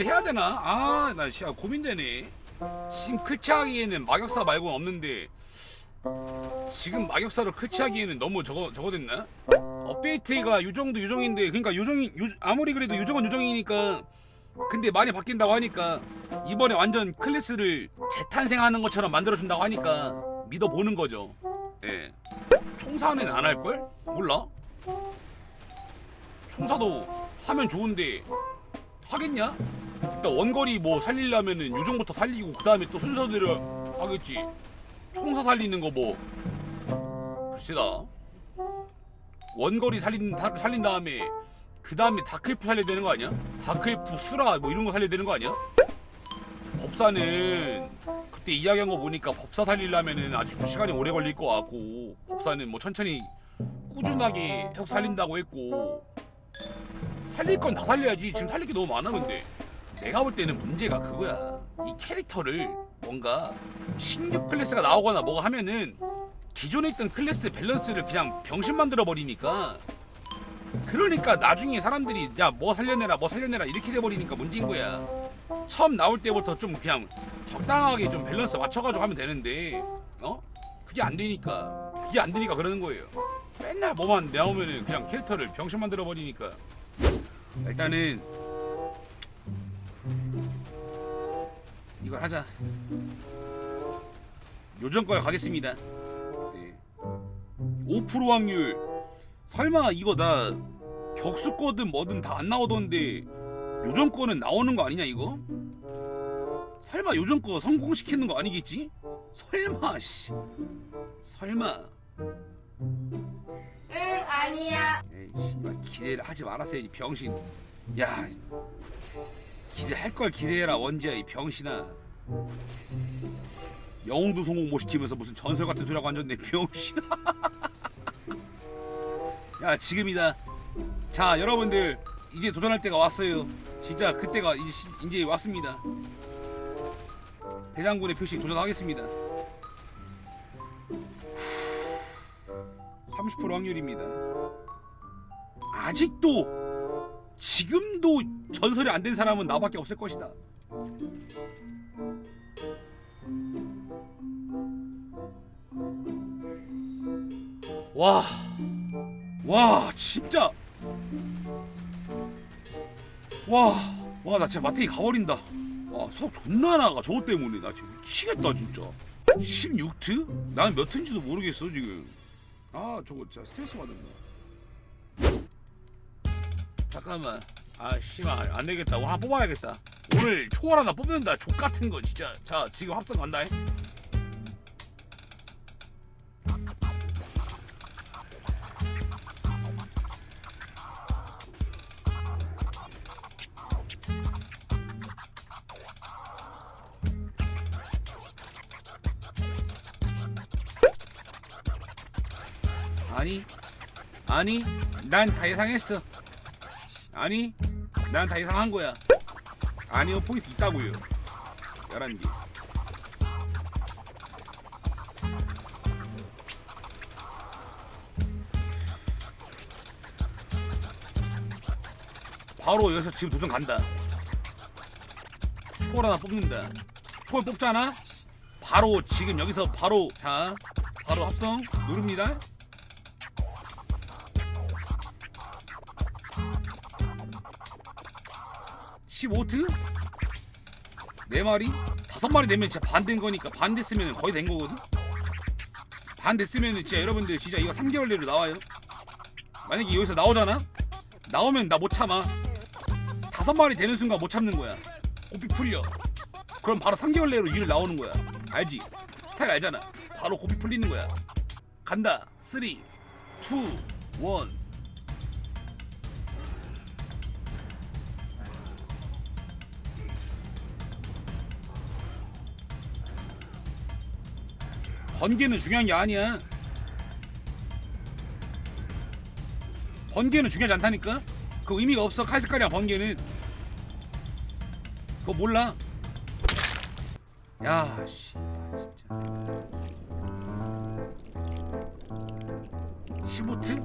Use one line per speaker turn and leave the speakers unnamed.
클치를 해야 되나? 아, 나 진짜 고민되네. 지금 클치하기에는 마격사 말고는 없는데 지금 마격사로 클치하기에는 너무 저거 저거 됐나? 업데이트가 요 정도 요정인데 그러니까 요정이 요, 아무리 그래도 요정은 요정이니까 근데 많이 바뀐다고 하니까 이번에 완전 클래스를 재탄생하는 것처럼 만들어준다고 하니까 믿어보는 거죠. 예. 총사는 안 할 걸? 몰라. 총사도 하면 좋은데 하겠냐? 일단 원거리 뭐 살리려면은 요정부터 살리고 그 다음에 또 순서대로 하겠지. 총사 살리는 거뭐 글쎄다. 원거리 살린 다- 살린 다음에 그 다음에 다크엘프 살려야 되는 거 아니야? 다크엘프 수라 뭐 이런 거 살려야 되는 거 아니야? 법사는 그때 이야기한 거 보니까 법사 살리려면은 좀 시간이 오래 걸릴 것 같고 법사는 뭐 천천히 꾸준하게 계속 살린다고 했고 살릴 건 다 살려야지. 지금 살릴 게 너무 많아 근데. 내가 볼 때는 문제가 그거야. 이 캐릭터를 뭔가 신규 클래스가 나오거나 뭐가 하면은 기존에 있던 클래스 밸런스를 그냥 병신 만들어 버리니까. 그러니까 나중에 사람들이 야 뭐 살려내라 뭐 살려내라 이렇게 돼버리니까 문제인 거야. 처음 나올 때부터 좀 그냥 적당하게 좀 밸런스 맞춰가지고 하면 되는데 어? 그게 안 되니까. 그게 안 되니까 그러는 거예요. 맨날 뭐만 나오면은 그냥 캐릭터를 병신 만들어 버리니까 일단은 이걸 하자 요정 거에 가겠습니다 네. 5% 확률 설마 이거 나 격수 거든 뭐든 다 안 나오던데 요정 거는 나오는 거 아니냐 이거? 설마 요정 거 성공시키는 거 아니겠지? 설마 씨 설마 기대를 하지 말았어야지 병신. 야 기대할 걸 기대해라 원지야 이 병신아. 영웅도 성공 못 시키면서 무슨 전설 같은 소리하고 앉았네 병신아 야 지금이다. 자 여러분들 이제 도전할 때가 왔어요. 진짜 그때가 이제, 시- 이제 왔습니다. 대장군의 표식 도전하겠습니다. 30% 확률입니다 아직도 지금도 전설이 안 된 사람은 나밖에 없을 것이다. 와, 와, 진짜, 와, 와, 나 진짜 마트에 가버린다. 와, 수업 존나 나가 저거 때문에 나 지금 미치겠다 진짜. 16트? 난 몇 트인지도 모르겠어 지금. 아, 저거 진짜 스트레스 받는다. 잠깐만. 아 씨발 안 되겠다. 와 뽑아야겠다. 오늘 초월 하나 뽑는다. 족 같은 거 진짜. 자 지금 합성 간다. 아니 아니 난 다 예상했어. 아니 난 다 예상한 거야. 아니요 포인트 있다고요. 11개. 바로 여기서 지금 도전 간다. 초월 하나 뽑는다. 초월 뽑잖아? 바로 지금 여기서 바로 자 바로 합성 누릅니다 15트? 네 마리? 다섯 마리 내면 진짜 반 된 거니까 반 됐으면 거의 된 거거든? 반 됐으면 진짜 여러분들 진짜 이거 3개월 내로 나와요 만약에 여기서 나오잖아? 나오면 나 못 참아 다섯 마리 되는 순간 못 참는 거야 고삐 풀려 그럼 바로 3개월 내로 일 나오는 거야 알지? 스타일 알잖아 바로 고삐 풀리는 거야 간다 3 2 1 번개는 중요한 게 아니야. 번개는 중요하지 않다니까? 그 의미가 없어 칼 색깔이야 번개는. 그거 몰라? 야, 씨, 진짜. 15트?